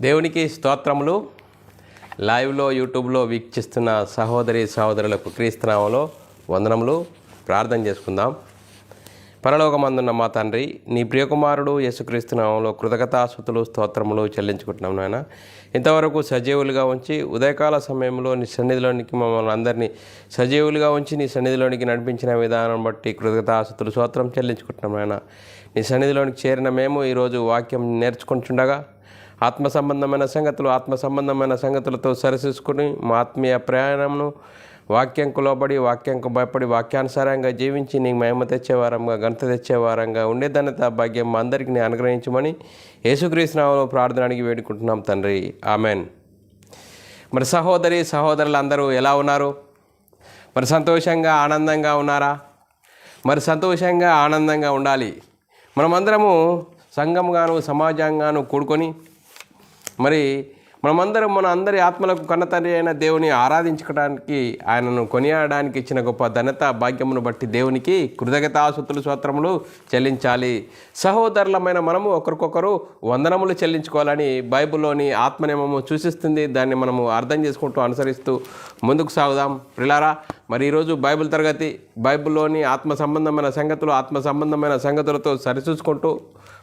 దేవునికి స్తోత్రములు. లైవ్లో యూట్యూబ్లో వీక్షిస్తున్న సహోదరి సహోదరులకు క్రీస్తునామలో వందనములు. ప్రార్థన చేసుకుందాం. పరలోకమందున్న మా తండ్రి నీ ప్రియకుమారుడు యేసుక్రీస్తునామంలో కృతజ్ఞతాసుతులు స్తోత్రములు చెల్లించుకుంటున్నాం నాయన. ఇంతవరకు సజీవులుగా ఉంచి ఉదయకాల సమయంలో నీ సన్నిధిలోనికి మమ్మల్ని అందరినీ సజీవులుగా ఉంచి నీ సన్నిధిలోనికి నడిపించిన విధానం బట్టి కృతజ్ఞతాసుతులు స్తోత్రం చెల్లించుకుంటున్నాం నాయన. నీ సన్నిధిలోనికి చేరిన మేము ఈరోజు వాక్యం నేర్చుకుంటుండగా ఆత్మ సంబంధమైన సంగతులు ఆత్మ సంబంధమైన సంగతులతో సరిచూసుకుని మా ఆత్మీయ ప్రయాణంను వాక్యంకు లోబడి వాక్యంకు భయపడి వాక్యానుసారంగా జీవించి నీకు మహిమ తెచ్చేవారంగా గణత తెచ్చేవారంగా ఉండే భాగ్యం మా అందరికీ అనుగ్రహించమని యేసుక్రీస్తునామలో ప్రార్థన వేడుకుంటున్నాం తండ్రి. ఆమెన్. మరి సహోదరి సహోదరులు అందరూ ఎలా ఉన్నారు? మరి సంతోషంగా ఆనందంగా ఉన్నారా? మరి సంతోషంగా ఆనందంగా ఉండాలి. మనమందరము సంఘంగాను సమాజంగాను కూడుకొని మరి మనమందరం మన అందరి ఆత్మలకు కన్నతండ్రి అయిన దేవుని ఆరాధించుకోవడానికి ఆయనను కొనియాడడానికి ఇచ్చిన గొప్ప ధనత భాగ్యమును బట్టి దేవునికి కృతజ్ఞతాసుతులు స్వత్రములు చెల్లించాలి. సహోదరులమైన మనము ఒకరికొకరు వందనములు చెల్లించుకోవాలని బైబిల్లోని ఆత్మనియమము సూచిస్తుంది. దాన్ని మనము అర్థం చేసుకుంటూ అనుసరిస్తూ ముందుకు సాగుదాం. ప్రిలారా మరి ఈరోజు బైబిల్ తరగతి బైబిల్లోని ఆత్మ సంబంధమైన సంగతులు ఆత్మ సంబంధమైన సంగతులతో సరిచూసుకుంటూ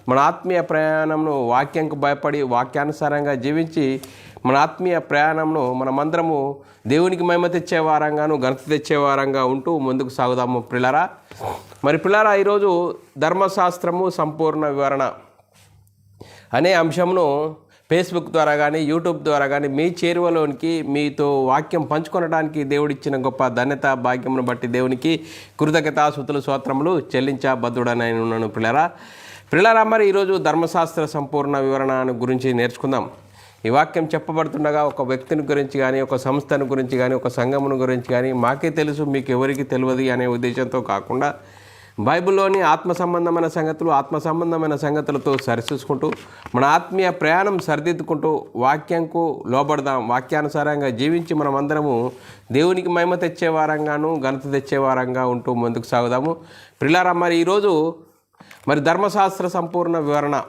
మన ఆత్మీయ ప్రయాణంను వాక్యంకు భయపడి వాక్యానుసారంగా జీవించి మన ఆత్మీయ ప్రయాణంను మనమందరము దేవునికి మహిమ తెచ్చే వారంగాను ఘనత తెచ్చే వారంగా ఉంటూ ముందుకు సాగుదాము పిల్లరా. మరి పిల్లరా ఈరోజు ధర్మశాస్త్రము సంపూర్ణ వివరణ. అనే అంశంను ఫేస్బుక్ ద్వారా కానీ యూట్యూబ్ ద్వారా కానీ మీ చేరువలోనికి మీతో వాక్యం పంచుకొనడానికి దేవుడిచ్చిన గొప్ప ధన్యత భాగ్యమును బట్టి దేవునికి కృతజ్ఞతాసుతులు స్తోత్రములు చెల్లించా బద్దుడనై ఉన్నాను పిల్లరా. పిల్లరా మరి ఈరోజు ధర్మశాస్త్ర సంపూర్ణ వివరణ గురించి నేర్చుకుందాం. ఈ వాక్యం చెప్పబడుతుండగా ఒక వ్యక్తిని గురించి కానీ ఒక సంస్థను గురించి కానీ ఒక సంఘమును గురించి కానీ మాకే తెలుసు మీకు ఎవరికి తెలియదు అనే ఉద్దేశంతో కాకుండా బైబిల్లోని ఆత్మ సంబంధమైన సంగతులు ఆత్మ సంబంధమైన సంగతులతో సరిచూసుకుంటూ మన ఆత్మీయ ప్రయాణం సరిదిద్దుకుంటూ వాక్యంకు లోబడదాం. వాక్యానుసారంగా జీవించి మనం అందరము దేవునికి మహిమ తెచ్చే వారంగాను ఘనత తెచ్చే వారంగా ఉంటూ ముందుకు సాగుదాము. పిల్లారా మరి ఈరోజు మరి ధర్మశాస్త్ర సంపూర్ణ వివరణ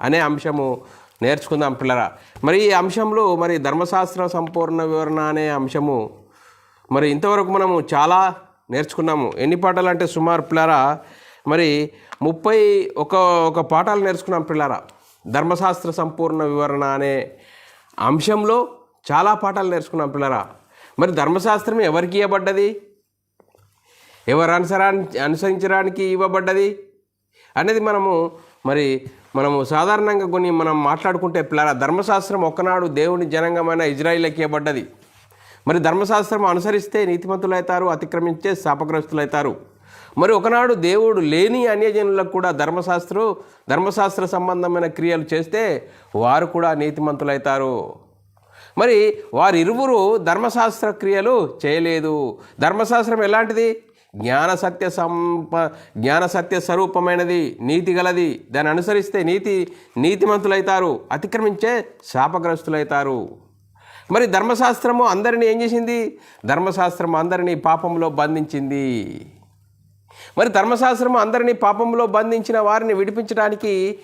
అనే అంశము నేర్చుకుందాం పిల్లరా. మరి ఈ అంశంలో మరి ధర్మశాస్త్ర సంపూర్ణ వివరణ అనే అంశము మరి ఇంతవరకు మనము చాలా నేర్చుకున్నాము. ఎన్ని పాఠాలు అంటే సుమారు పిల్లరా మరి ముప్పై ఒక ఒక పాఠాలు నేర్చుకున్నాం పిల్లరా. ధర్మశాస్త్ర సంపూర్ణ వివరణ అనే అంశంలో చాలా పాఠాలు నేర్చుకున్నాం పిల్లరా. మరి ధర్మశాస్త్రం ఎవరికి ఇవ్వబడ్డది? ఎవరు అనుసరా అనుసరించడానికి ఇవ్వబడ్డది? అనేది మనము మరి మనము సాధారణంగా కొన్ని మనం మాట్లాడుకుంటే ప్లా ధర్మశాస్త్రం ఒకనాడు దేవుని జనంగమైన ఇజ్రాయిల్కి ఇవ్వబడ్డది. మరి ధర్మశాస్త్రం అనుసరిస్తే నీతిమంతులవుతారు అతిక్రమించే శాపగ్రస్తులవుతారు మరి ఒకనాడు దేవుడు లేని అన్యజనులకు కూడా ధర్మశాస్త్రం ధర్మశాస్త్ర సంబంధమైన క్రియలు చేస్తే వారు కూడా నీతిమంతులవుతారు మరి వారిరువురు ధర్మశాస్త్ర క్రియలు చేయలేదు. ధర్మశాస్త్రం ఎలాంటిది? జ్ఞాన సత్య సంప జ్ఞాన సత్య స్వరూపమైనది నీతి గలది. దాన్ని అనుసరిస్తే నీతి నీతిమంతులైతారు. అతిక్రమించే శాపగ్రస్తులైతారు. మరి ధర్మశాస్త్రము అందరినీ ఏం చేసింది? ధర్మశాస్త్రం అందరినీ పాపంలో బంధించింది. మరి ధర్మశాస్త్రము అందరినీ పాపంలో బంధించిన వారిని విడిపించడానికి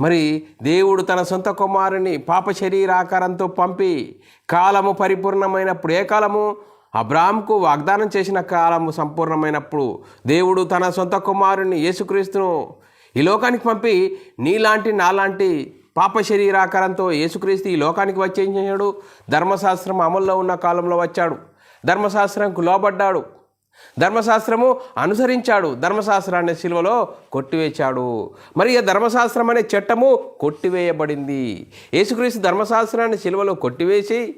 మరి దేవుడు తన సొంత కుమారుని పాప శరీరాకారంతో పంపి కాలము పరిపూర్ణమైనప్పుడు ఏ కాలము? అబ్రాహాంకు వాగ్దానం చేసిన కాలము సంపూర్ణమైనప్పుడు దేవుడు తన సొంత కుమారుని యేసుక్రీస్తును ఈ లోకానికి పంపి నీలాంటి నాలాంటి పాప శరీరాకారంతో యేసుక్రీస్తు ఈ లోకానికి వచ్చి ధర్మశాస్త్రం అమల్లో ఉన్న కాలంలో వచ్చాడు. ధర్మశాస్త్రంకు లోబడ్డాడు. ధర్మశాస్త్రము అనుసరించాడు. ధర్మశాస్త్రాన్ని శిలువలో కొట్టివేచాడు మరి ఆ ధర్మశాస్త్రం అనే చట్టము కొట్టివేయబడింది. యేసుక్రీస్తు ధర్మశాస్త్రాన్ని శిలువలో కొట్టివేసి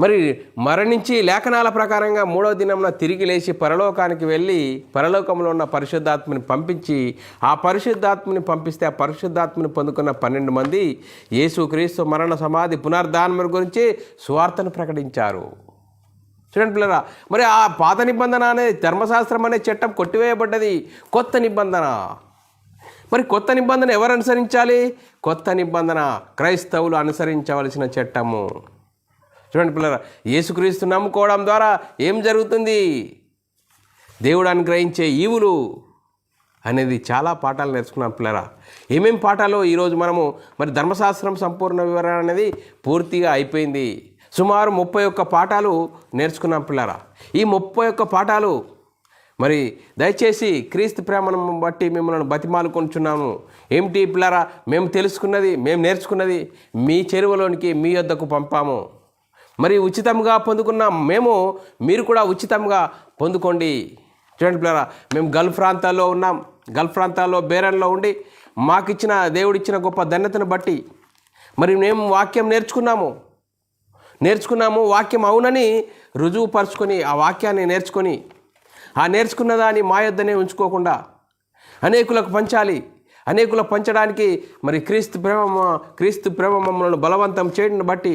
మరి మరణించి లేఖనాల ప్రకారంగా మూడో దినంన తిరిగి లేచి పరలోకానికి వెళ్ళి పరలోకంలో ఉన్న పరిశుద్ధాత్మని పంపించి ఆ పరిశుద్ధాత్మని పంపిస్తే ఆ పరిశుద్ధాత్మని పొందుకున్న పన్నెండు మంది యేసుక్రీస్తు మరణ సమాధి పునర్ధానం గురించి సువార్తను ప్రకటించారు. చూడండి పిల్లరా మరి ఆ పాత నిబంధన అనే ధర్మశాస్త్రం అనే చట్టం కొట్టివేయబడ్డది. కొత్త నిబంధన. మరి కొత్త నిబంధన ఎవరు అనుసరించాలి? కొత్త నిబంధన క్రైస్తవులు అనుసరించవలసిన చట్టము. చూడండి పిల్లరా యేసుక్రీస్తు నమ్ముకోవడం ద్వారా ఏం జరుగుతుంది? దేవుడు అనుగ్రహించే ఈవులు అనేది చాలా పాఠాలు నేర్చుకున్నాం పిల్లరా. ఏమేం పాఠాలు ఈరోజు మనము మరి ధర్మశాస్త్రం సంపూర్ణ వివరణ అనేది పూర్తిగా అయిపోయింది. సుమారు ముప్పై ఒక్క పాఠాలు నేర్చుకున్నాం పిల్లరా. ఈ ముప్పై ఒక్క పాఠాలు మరి దయచేసి క్రీస్తు ప్రేమను బట్టి మిమ్మల్ని బతిమాలుకొంచున్నాము ఏమిటి పిల్లరా మేము తెలుసుకున్నది మేము నేర్చుకున్నది మీ చెరువులోనికి మీ వద్దకు పంపాము. మరి ఉచితంగా పొందుకున్న మేము మీరు కూడా ఉచితంగా పొందుకోండి. చూడండి పిల్లరా మేము గల్ఫ్ ప్రాంతాల్లో ఉన్నాం. గల్ఫ్ ప్రాంతాల్లో బేరన్లో ఉండి మాకిచ్చిన దేవుడిచ్చిన గొప్ప ధన్యతను బట్టి మరి మేము వాక్యం నేర్చుకున్నాము. నేర్చుకున్నాము వాక్యం అవునని రుజువుపరుచుకొని ఆ వాక్యాన్ని నేర్చుకొని ఆ నేర్చుకున్న దాన్ని మా యొద్దనే ఉంచుకోకుండా అనేకులకు పంచాలి. అనేకులు పంచడానికి మరి క్రీస్తు ప్రేమ క్రీస్తు ప్రేమ మమ్మల్ని బలవంతం చేయడం బట్టి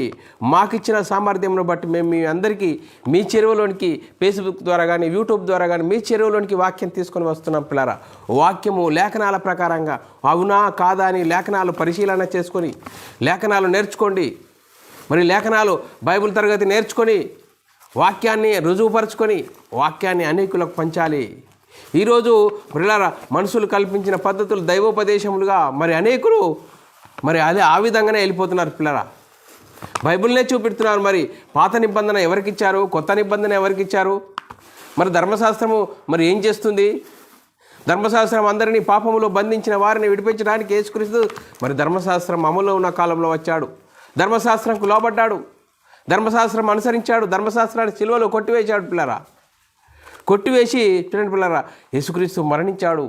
మాకిచ్చిన సామర్థ్యంను బట్టి మేము మీ అందరికీ మీ చెరువులోనికి ఫేస్బుక్ ద్వారా కానీ యూట్యూబ్ ద్వారా కానీ మీ చెరువులోనికి వాక్యం తీసుకొని వస్తున్నాం పిల్లరా. వాక్యము లేఖనాల ప్రకారంగా అవునా కాదా అని లేఖనాలు పరిశీలన చేసుకొని లేఖనాలు నేర్చుకోండి. మరి లేఖనాలు బైబిల్ తరగతి నేర్చుకొని వాక్యాన్ని రుజువుపరుచుకొని వాక్యాన్ని అనేకులకు పంచాలి. ఈరోజు పిల్లల మనుషులు కల్పించిన పద్ధతులు దైవోపదేశములుగా మరి అనేకులు మరి అదే ఆ విధంగానే వెళ్ళిపోతున్నారు పిల్లరా బైబిల్నే చూపెడుతున్నారు మరి. పాత నిబంధన ఎవరికి ఇచ్చారు కొత్త నిబంధన ఎవరికి ఇచ్చారు మరి ధర్మశాస్త్రము మరి ఏం చేస్తుంది? ధర్మశాస్త్రం అందరినీ పాపములో బంధించిన వారిని విడిపించడానికి యేసుక్రీస్తు మరి ధర్మశాస్త్రం అమలులో ఉన్న కాలంలో వచ్చాడు. ధర్మశాస్త్రంకు లోబడ్డాడు. ధర్మశాస్త్రం అనుసరించాడు. ధర్మశాస్త్రాన్ని సిలువలో కొట్టివేశాడు పిల్లరా కొట్టివేసి చూడండి పిల్లరా యేసుక్రీస్తు మరణించాడు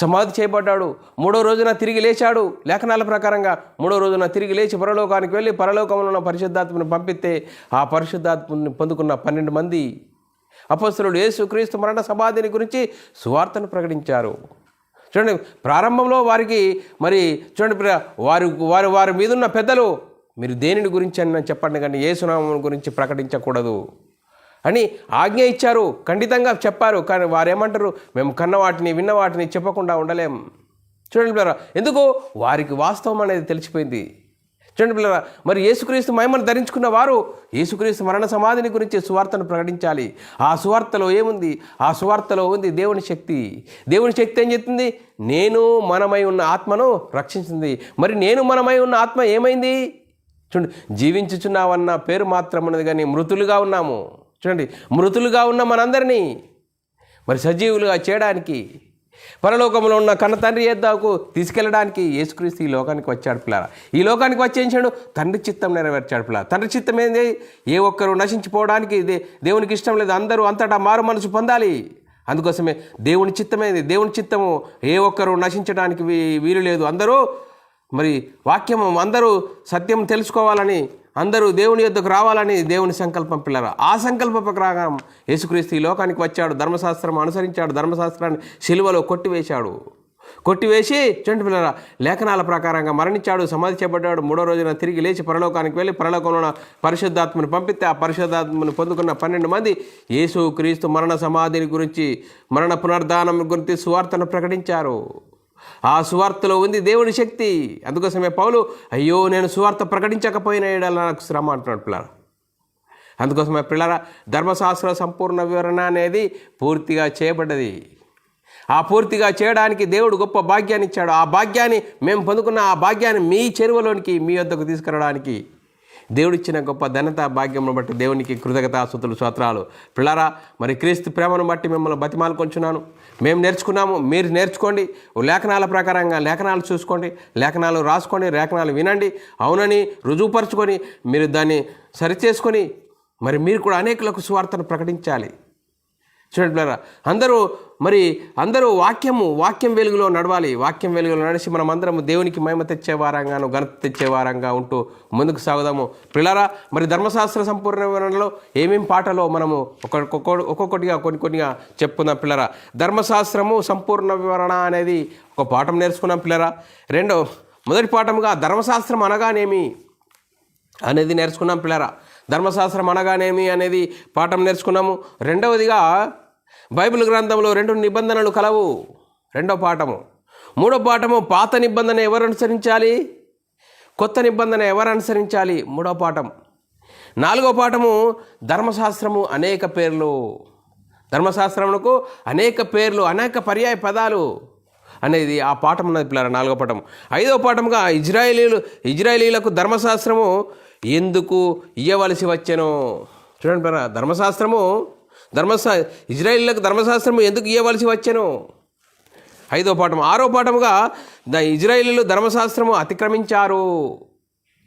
సమాధి చేయబడ్డాడు మూడో రోజున తిరిగి లేచాడు. లేఖనాల ప్రకారంగా మూడో రోజున తిరిగి లేచి పరలోకానికి వెళ్ళి పరలోకంలో ఉన్న పరిశుద్ధాత్మని పంపిస్తే ఆ పరిశుద్ధాత్మని పొందుకున్న పన్నెండు మంది అపస్తులు యేసుక్రీస్తు మరణ సమాధిని గురించి సువార్తను ప్రకటించారు. చూడండి ప్రారంభంలో వారికి మరి చూడండి వారి వారి వారి మీదున్న పెద్దలు మీరు దేనిని గురించి అని చెప్పండి కానీ ఏసునామం గురించి ప్రకటించకూడదు. అని ఆజ్ఞ ఇచ్చారు. ఖండితంగా చెప్పారు. కానీ వారు ఏమంటారు మేము కన్న వాటిని విన్న వాటిని చెప్పకుండా ఉండలేం. చూడండి పిల్లరా ఎందుకు? వారికి వాస్తవం అనేది తెలిసిపోయింది. చూడండి పిల్లరా మరి యేసుక్రీస్తు మహిమను ధరించుకున్న వారు యేసుక్రీస్తు మరణ సమాధిని గురించి సువార్తను ప్రకటించాలి. ఆ సువార్తలో ఏముంది? ఆ సువార్తలో ఉంది దేవుని శక్తి. దేవుని శక్తి ఏం చెప్తుంది? నేను మనమై ఉన్న ఆత్మను రక్షించింది. మరి నేను మనమై ఉన్న ఆత్మ ఏమైంది? చూడండి జీవించుచున్నావన్న పేరు మాత్రం ఉన్నది కానీ మృతులుగా ఉన్నాము. చూడండి మృతులుగా ఉన్న మనందరినీ మరి సజీవులుగా చేయడానికి పరలోకంలో ఉన్న కన్న తండ్రి ఏద్దాకు తీసుకెళ్ళడానికి యేసుక్రీస్తు ఈ లోకానికి వచ్చాడు పిల్లల ఈ లోకానికి వచ్చి ఏం తండ్రి చిత్తం నెరవేర్చాడు పిల్ల తండ్రి చిత్తం ఏంది? ఏ ఒక్కరు నశించిపోవడానికి దే- దేవునికి ఇష్టం లేదు. అందరూ అంతటా మారు మనసు పొందాలి. అందుకోసమే దేవుని చిత్తమేది దేవుని చిత్తము ఏ ఒక్కరు నశించడానికి వీ- వీలు లేదు. అందరూ మరి వాక్యము అందరూ సత్యం తెలుసుకోవాలని అందరూ దేవుని యొద్దకు రావాలని దేవుని సంకల్పం పిల్లరా. ఆ సంకల్ప ప్రకారం యేసుక్రీస్తు ఈ లోకానికి వచ్చాడు ధర్మశాస్త్రం అనుసరించాడు ధర్మశాస్త్రాన్ని సిలువలో కొట్టివేశాడు. కొట్టివేసి చూడండి పిల్లరా లేఖనాల ప్రకారంగా మరణించాడు సమాధి చేపట్టాడు మూడో రోజున తిరిగి లేచి పరలోకానికి వెళ్ళి పరలోకంలో పరిశుద్ధాత్మను పంపితే పంపిస్తే ఆ పరిశుద్ధాత్మను పొందుకున్న పన్నెండు మంది యేసు క్రీస్తు మరణ సమాధిని గురించి మరణ పునర్ధానం గురించి సువార్తను ప్రకటించారు. ఆ సువార్తలో ఉంది దేవుని శక్తి. అందుకోసమే పౌలు అయ్యో నేను సువార్త ప్రకటించకపోయిన ఏడాల నాకు శ్రమ అంటున్నాడు పిల్లల. అందుకోసమే పిల్లల ధర్మశాస్త్ర సంపూర్ణ వివరణ అనేది పూర్తిగా చేయబడ్డది. ఆ పూర్తిగా చేయడానికి దేవుడు గొప్ప భాగ్యాన్ని ఇచ్చాడు. ఆ భాగ్యాన్ని మేము పొందుకున్న ఆ భాగ్యాన్ని మీ చెరువులోనికి మీ వద్దకు తీసుకురావడానికి దేవుడిచ్చిన గొప్ప ధనత భాగ్యమును బట్టి దేవునికి కృతజ్ఞతాస్తుతులు స్తోత్రాలు. పిల్లరా మరి క్రీస్తు ప్రేమను బట్టి మిమ్మల్ని బతిమాలుకొంచున్నాను. మేము నేర్చుకున్నాము మీరు నేర్చుకోండి. లేఖనాల ప్రకారంగా లేఖనాలు చూసుకోండి లేఖనాలు రాసుకోండి లేఖనాలు వినండి అవునని రుజువుపరుచుకొని మీరు దాన్ని సరిచేసుకొని మరి మీరు కూడా అనేకులకు సువార్తను ప్రకటించాలి. చూడండి పిల్లరా అందరూ మరి అందరూ వాక్యము వాక్యం వెలుగులో నడవాలి. వాక్యం వెలుగులో నడిచి మనం అందరము దేవునికి మహిమ తెచ్చేవారంగాను ఘనత తెచ్చేవారంగా ఉంటూ ముందుకు సాగుదాము. పిల్లరా మరి ధర్మశాస్త్ర సంపూర్ణ వివరణలో ఏమేం పాటలో మనము ఒక్కొక్క ఒక్కొక్కటిగా కొన్ని కొన్నిగా చెప్పుకుందాం పిల్లరా. ధర్మశాస్త్రము సంపూర్ణ వివరణ అనేది ఒక పాఠం నేర్చుకున్నాం పిల్లరా. రెండో మొదటి పాఠముగా ధర్మశాస్త్రం అనగానేమి అనేది నేర్చుకున్నాం పిల్లరా. ధర్మశాస్త్రం అనగానేమి అనేది పాఠం నేర్చుకున్నాము. రెండవదిగా బైబిల్ గ్రంథంలో రెండు నిబంధనలు కలవు. రెండో పాఠము. మూడో పాఠము పాత నిబంధన ఎవరు అనుసరించాలి కొత్త నిబంధన ఎవరు అనుసరించాలి మూడో పాఠం నాలుగో పాఠము ధర్మశాస్త్రము అనేక పేర్లు. ధర్మశాస్త్రమునకు అనేక పేర్లు అనేక పర్యాయ పదాలు అనేది ఆ పాఠం ఉన్నది పిల్లల నాలుగో పాఠం ఐదో పాఠముగా ఇజ్రాయేలీలు ఇజ్రాయేలీలకు ధర్మశాస్త్రము ఎందుకు ఇయ్యవలసి వచ్చెను? చూడండి పిల్లరా ధర్మశాస్త్రము ధర్మశా ఇజ్రాయిల్లకు ధర్మశాస్త్రము ఎందుకు ఇవ్వవలసి వచ్చాను? ఐదో పాఠం ఆరో పాఠముగా ద ఇజ్రాయేలీలు ధర్మశాస్త్రము అతిక్రమించారు.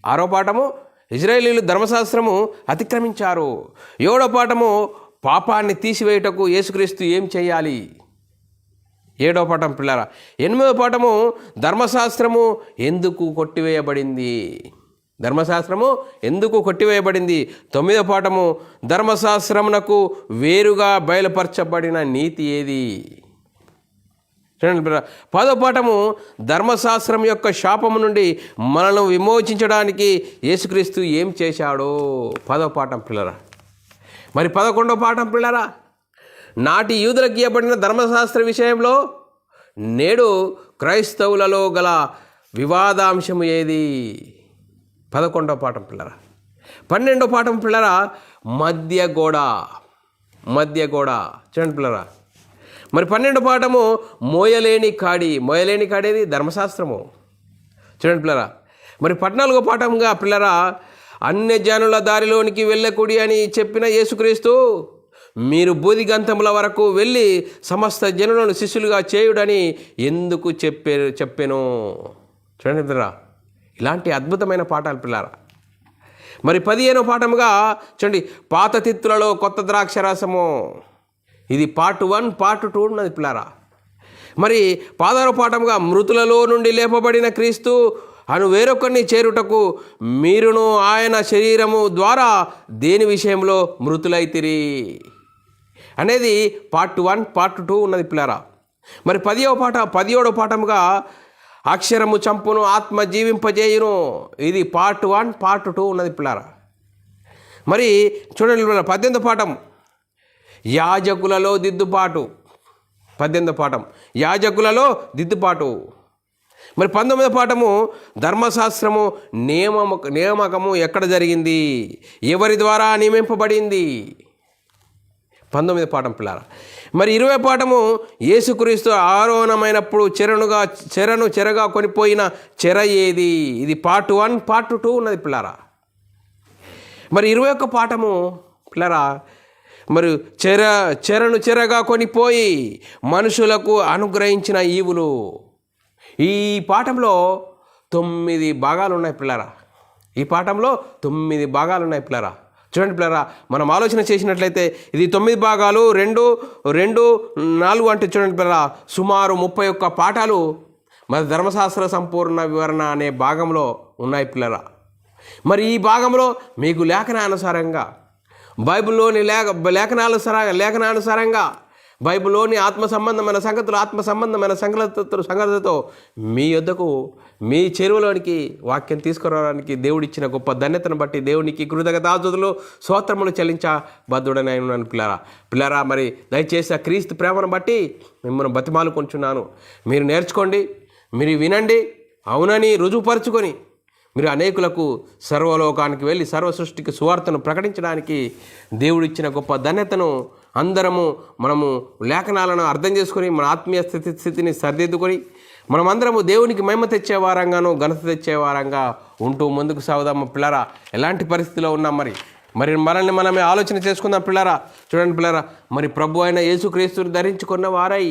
ఆరో పాఠము ఇజ్రాయేలీలు ధర్మశాస్త్రము అతిక్రమించారు. ఏడో పాఠము పాపాన్ని తీసివేయుటకు యేసుక్రీస్తు ఏం చేయాలి? ఏడో పాఠం పిల్లరా ఎనిమిదో పాఠము ధర్మశాస్త్రము ఎందుకు కొట్టివేయబడింది? ధర్మశాస్త్రము ఎందుకు కొట్టివేయబడింది? తొమ్మిదో పాఠము ధర్మశాస్త్రమునకు వేరుగా బయలుపరచబడిన నీతి ఏది? చూడండి పదో పాఠము ధర్మశాస్త్రం యొక్క శాపము నుండి మనల్ని విమోచించడానికి యేసుక్రీస్తు ఏం చేశాడో? పదో పాఠం పిల్లరా. మరి పదకొండో పాఠం పిల్లరా నాటి యూదులకు ఇవ్వబడిన ధర్మశాస్త్ర విషయంలో నేడు క్రైస్తవులలో గల వివాదాంశము ఏది? పదకొండో పాఠం పిల్లరా. పన్నెండో పాఠం పిల్లరా మధ్య గోడ మధ్య గోడ. చూడండి పిల్లరా. మరి పన్నెండు పాఠము మోయలేని కాడి. మోయలేని కాడేది ధర్మశాస్త్రము. చూడండి పిల్లరా. మరి పద్నాలుగో పాఠంగా పిల్లరా అన్య జనుల దారిలోనికి వెళ్ళకూడి అని చెప్పిన యేసుక్రీస్తు మీరు బోధిగంతముల వరకు వెళ్ళి సమస్త జనులను శిష్యులుగా చేయుడని ఎందుకు చెప్పే చెప్పాను? చూడండి పిల్లరా. ఇలాంటి అద్భుతమైన పాఠాలు పిల్లారా? మరి పదిహేనో పాఠముగా చూడండి పాత తిత్తులలో కొత్త ద్రాక్ష రసము. ఇది పార్ట్ వన్ పార్ట్ టూ ఉన్నది పిల్లారా? మరి పాదారో పాఠముగా మృతులలో నుండి లేపబడిన క్రీస్తు అను వేరొకరిని చేరుటకు మీరును ఆయన శరీరము ద్వారా దేని విషయంలో మృతులైతిరి అనేది పార్ట్ వన్ పార్ట్ టూ ఉన్నది పిల్లారా? మరి పదియో పాఠ పదిహేడో పాఠముగా అక్షరము చంపును ఆత్మ జీవింపజేయును. ఇది పార్ట్ వన్ పార్ట్ టూ ఉన్నది పిల్లారా. మరి చూడండి పద్దెనిమిది పాఠం. యాజకులలో దిద్దుపాటు పద్దెనిమిది పాఠం. యాజకులలో దిద్దుపాటు మరి పంతొమ్మిదో పాఠము ధర్మశాస్త్రము నియమము నియామకము ఎక్కడ జరిగింది? ఎవరి ద్వారా నియమింపబడింది? పంతొమ్మిది పాఠం పిల్లార. మరి ఇరవై పాఠము యేసుక్రీస్తు ఆరోహణమైనప్పుడు చెరనుగా చెరను చెరగా కొనిపోయిన చెర ఏది? ఇది పార్ట్ వన్ పార్ట్ టూ ఉన్నది పిల్లారా. మరి ఇరవై ఒక్క పాఠము పిల్లరా మరి చెర చెరను చెరగా కొనిపోయి మనుషులకు అనుగ్రహించిన ఈవులు. ఈ పాఠంలో తొమ్మిది భాగాలు ఉన్నాయి పిల్లరా. ఈ పాఠంలో తొమ్మిది భాగాలు ఉన్నాయి పిల్లరా. చూడండి పిల్లరా మనం ఆలోచన చేసినట్లయితే ఇది తొమ్మిది భాగాలు రెండు రెండు నాలుగు అంటే చూడండి పిల్లరా సుమారు ముప్పై ఒక్క పాఠాలు. మరి ధర్మశాస్త్ర సంపూర్ణ వివరణ అనే భాగంలో ఉన్నాయి పిల్లరా. మరి ఈ భాగంలో మీకు లేఖనానుసారంగా బైబిల్లోని లేఖ లేఖనానుసారంగా లేఖనానుసారంగా బైబిల్లోని ఆత్మ సంబంధమైన సంగతులు ఆత్మ సంబంధమైన సంగతులు సంగతులతో మీ యొద్దకు మీ చెరువులోనికి వాక్యం తీసుకురావడానికి దేవుడిచ్చిన గొప్ప ధన్యతను బట్టి దేవునికి కృతజ్ఞతాజుతులు స్తోత్రములు చెల్లించ బద్ధుడని ఉన్నాను పిల్లరా. పిల్లరా మరి దయచేసి ఆ క్రీస్తు ప్రేమను బట్టి మిమ్మల్ని బతిమాలు కొంచున్నాను మీరు నేర్చుకోండి మీరు వినండి అవునని రుజువుపరుచుకొని మీరు అనేకులకు సర్వలోకానికి వెళ్ళి సర్వ సృష్టికి సువార్తను ప్రకటించడానికి దేవుడిచ్చిన గొప్ప ధన్యతను అందరము మనము లేఖనాలను అర్థం చేసుకొని మన ఆత్మీయ స్థితి స్థితిని సరిదిద్దుకొని మనమందరము దేవునికి మహిమ తెచ్చేవారంగానూ ఘనత తెచ్చే వారంగా ఉంటూ ముందుకు సాగుదాము పిల్లరా ఎలాంటి పరిస్థితిలో ఉన్నాం మరి? మరి మనల్ని మనమే ఆలోచన చేసుకుందాం పిల్లరా. చూడండి పిల్లరా మరి ప్రభు అయిన యేసుక్రీస్తుని ధరించుకున్న వారై.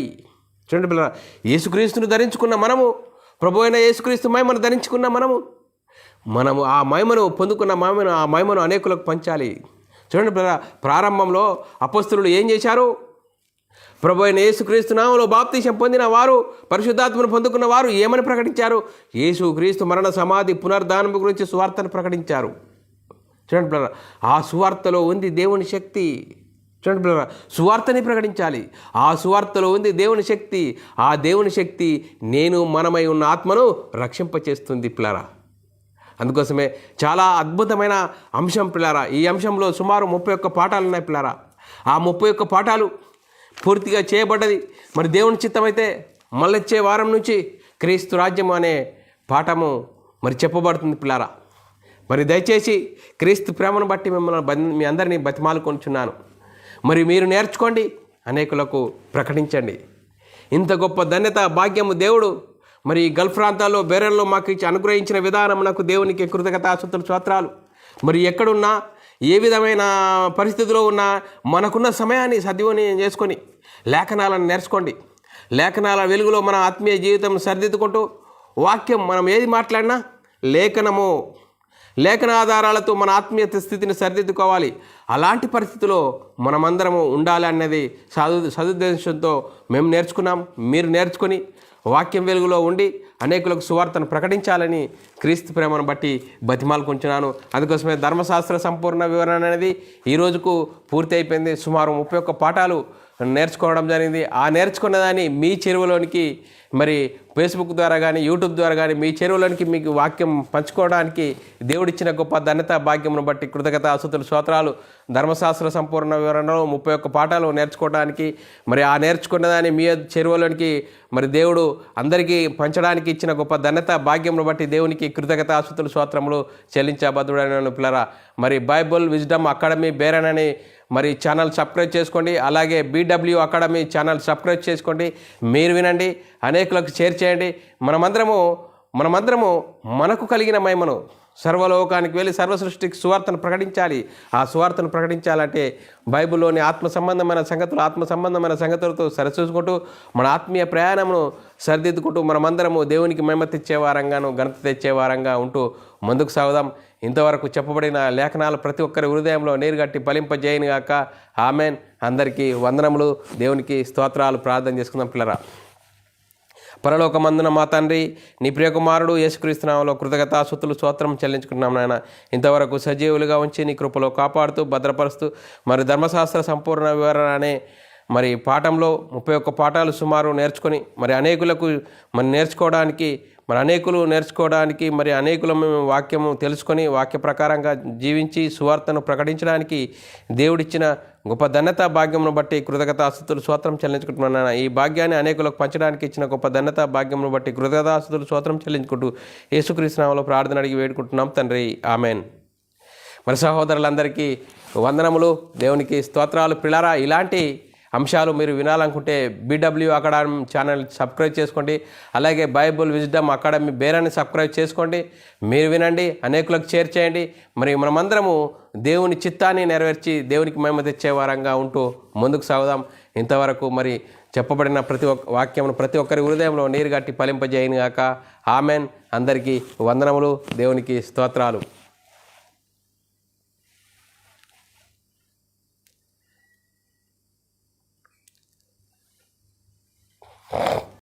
చూడండి పిల్లరా యేసుక్రీస్తుని ధరించుకున్న మనము ప్రభు అయిన యేసుక్రీస్తు మహిమను ధరించుకున్న మనము మనము ఆ మహిమను పొందుకున్న మహిమను ఆ మహిమను అనేకులకు పంచాలి. చూడండి బ్రదర్, ప్రారంభంలో అపస్తులు ఏం చేశారు? ప్రభు అయిన యేసుక్రీస్తు నామంలో బాప్తీసం పొందిన వారు పరిశుద్ధాత్మను పొందుకున్న వారు ఏమని ప్రకటించారు? యేసుక్రీస్తు మరణ సమాధి పునర్ధానం గురించి సువార్తను ప్రకటించారు. చూడండి బ్రదర్ ఆ సువార్తలో ఉంది దేవుని శక్తి. చూడండి బ్రదర్ సువార్తని ప్రకటించాలి. ఆ సువార్తలో ఉంది దేవుని శక్తి. ఆ దేవుని శక్తి నేను మనమై ఉన్న ఆత్మను రక్షింపచేస్తుంది పిల్లరా. అందుకోసమే చాలా అద్భుతమైన అంశం పిల్లారా. ఈ అంశంలో సుమారు ముప్పై ఒక్క పాఠాలు ఉన్నాయి పిల్లారా. ఆ ముప్పై ఒక్క పాఠాలు పూర్తిగా చేయబడ్డది. మరి దేవుని చిత్తమైతే మళ్ళొచ్చే వారం నుంచి క్రీస్తు రాజ్యం అనే పాఠము మరి చెప్పబడుతుంది పిల్లారా. మరి దయచేసి క్రీస్తు ప్రేమను బట్టి మిమ్మల్ని మీ అందరినీ బతిమాలుకొంచున్నాను. మరి మీరు నేర్చుకోండి అనేకులకు ప్రకటించండి. ఇంత గొప్ప ధన్యత భాగ్యము దేవుడు మరి ఈ గల్ఫ్ ప్రాంతాల్లో బేరల్లో మాకు ఇచ్చి అనుగ్రహించిన విధానం నాకు దేవునికి కృతజ్ఞతాసుతులు స్తోత్రాలు. మరి ఎక్కడున్నా ఏ విధమైన పరిస్థితిలో ఉన్నా మనకున్న సమయాన్ని సద్వినియోగం చేసుకొని లేఖనాలను నేర్చుకోండి. లేఖనాల వెలుగులో మన ఆత్మీయ జీవితం సరిదిద్దుకుంటూ వాక్యం మనం ఏది మాట్లాడినా లేఖనము లేఖన ఆధారాలతో మన ఆత్మీయత స్థితిని సరిదిద్దుకోవాలి. అలాంటి పరిస్థితిలో మనమందరము ఉండాలి అన్నది సదు సదుద్దేశంతో మేము నేర్చుకున్నాం. మీరు నేర్చుకొని వాక్యం వెలుగులో ఉండి అనేకులకు సువార్తను ప్రకటించాలని క్రీస్తు ప్రేమను బట్టి బతిమాలుకుంటున్నాను. అందుకోసమే ధర్మశాస్త్ర సంపూర్ణ వివరణ అనేది ఈ రోజుకు పూర్తి అయిపోయింది. సుమారు ముప్పై ఒక్క పాఠాలు నేర్చుకోవడం జరిగింది. ఆ నేర్చుకున్న దాన్ని మీ చెరువులోనికి మరి ఫేస్బుక్ ద్వారా కానీ యూట్యూబ్ ద్వారా కానీ మీ చెరువులోనికి మీకు వాక్యం పంచుకోవడానికి దేవుడిచ్చిన గొప్ప ధన్యత భాగ్యమును బట్టి కృతజ్ఞత అసుతులు స్తోత్రాలు ధర్మశాస్త్ర సంపూర్ణ వివరణలో ముప్పై ఒక్క పాఠాలు నేర్చుకోవడానికి మరి ఆ నేర్చుకున్న దాన్ని మీ చెరువులోనికి మరి దేవుడు అందరికీ పంచడానికి ఇచ్చిన గొప్ప ధన్యత భాగ్యమును బట్టి దేవునికి కృతజ్ఞత అసుతులు స్తోత్రములు చెల్లించబద్దుడైన పిల్లరా. మరి బైబుల్ విజ్డమ్ అకాడమీ బేరన్ అని మరి ఛానల్ సబ్స్క్రైబ్ చేసుకోండి. అలాగే బీడబ్ల్యూ అకాడమీ ఛానల్ సబ్స్క్రైబ్ చేసుకోండి. మీరు వినండి అనేకులకు షేర్ చేయండి. మనమందరము మనమందరము మనకు కలిగిన మహిమను సర్వలోకానికి వెళ్ళి సర్వ సృష్టికి సువార్తను ప్రకటించాలి. ఆ సువార్తను ప్రకటించాలంటే బైబిల్లోని ఆత్మ సంబంధమైన సంగతులు ఆత్మ సంబంధమైన సంగతులతో సరిచూసుకుంటూ మన ఆత్మీయ ప్రయాణమును సరిదిద్దుకుంటూ మనమందరము దేవునికి మహిమ తెచ్చే వారంగాను ఘనత తెచ్చే వారంగా ఉంటూ ముందుకు సాగుదాం. ఇంతవరకు చెప్పబడిన లేఖనాలు ప్రతి ఒక్కరి హృదయంలో నీరుగట్టి ఫలింపజేయను గాక ఆమెన్. అందరికీ వందనములు. దేవునికి స్తోత్రాలు. ప్రార్థన చేసుకుందాం పిల్లరా. పరలోకమందున మా తండ్రి నీ ప్రియకుమారుడు యేసుక్రీస్తునామలో కృతజ్ఞతాసుతులు స్తోత్రం చెల్లించుకుంటున్నాం నాయన. ఇంతవరకు సజీవులుగా ఉంచి నీ కృపలో కాపాడుతూ భద్రపరుస్తూ మరి ధర్మశాస్త్ర సంపూర్ణ వివరణ అనే మరి పాఠంలో ముప్పై ఒక్క పాఠాలు సుమారు నేర్చుకొని మరి అనేకులకు మరి నేర్చుకోవడానికి మరి అనేకులు నేర్చుకోవడానికి మరి అనేకులు మేము వాక్యము తెలుసుకొని వాక్య ప్రకారంగా జీవించి సువార్తను ప్రకటించడానికి దేవుడిచ్చిన గొప్ప ధన్యత భాగ్యమును బట్టి కృతజ్ఞతాస్తుతులు స్వత్రం చెల్లించుకుంటున్నాను ఈ భాగ్యాన్ని అనేకులకు పంచడానికి ఇచ్చిన గొప్ప ధన్యత భాగ్యమును బట్టి కృతజ్ఞతాస్తుతులు స్వత్రం చెల్లించుకుంటూ యేసుక్రీస్తునామలో ప్రార్థన అడిగి వేడుకుంటున్నాం. తండ్రి ఆమెన్. మరి సహోదరులందరికీ వందనములు. దేవునికి స్తోత్రాలు. పిల్లరా ఇలాంటి అంశాలు మీరు వినాలనుకుంటే బీడబ్ల్యూ అకాడమీ ఛానల్ సబ్స్క్రైబ్ చేసుకోండి. అలాగే బైబుల్ విజ్డమ్ అకాడమీ బేరాన్ని సబ్స్క్రైబ్ చేసుకోండి. మీరు వినండి అనేకులకు షేర్ చేయండి. మరి మనమందరము దేవుని చిత్తాన్ని నెరవేర్చి దేవునికి మహిమ తెచ్చే వారంగా ఉంటూ ముందుకు సాగుదాం. ఇంతవరకు మరి చెప్పబడిన ప్రతి ఒక్క వాక్యమును ప్రతి ఒక్కరి హృదయంలో నీరు గట్టి ఫలింపజేయను గాక ఆమెన్. అందరికీ వందనములు. దేవునికి స్తోత్రాలు.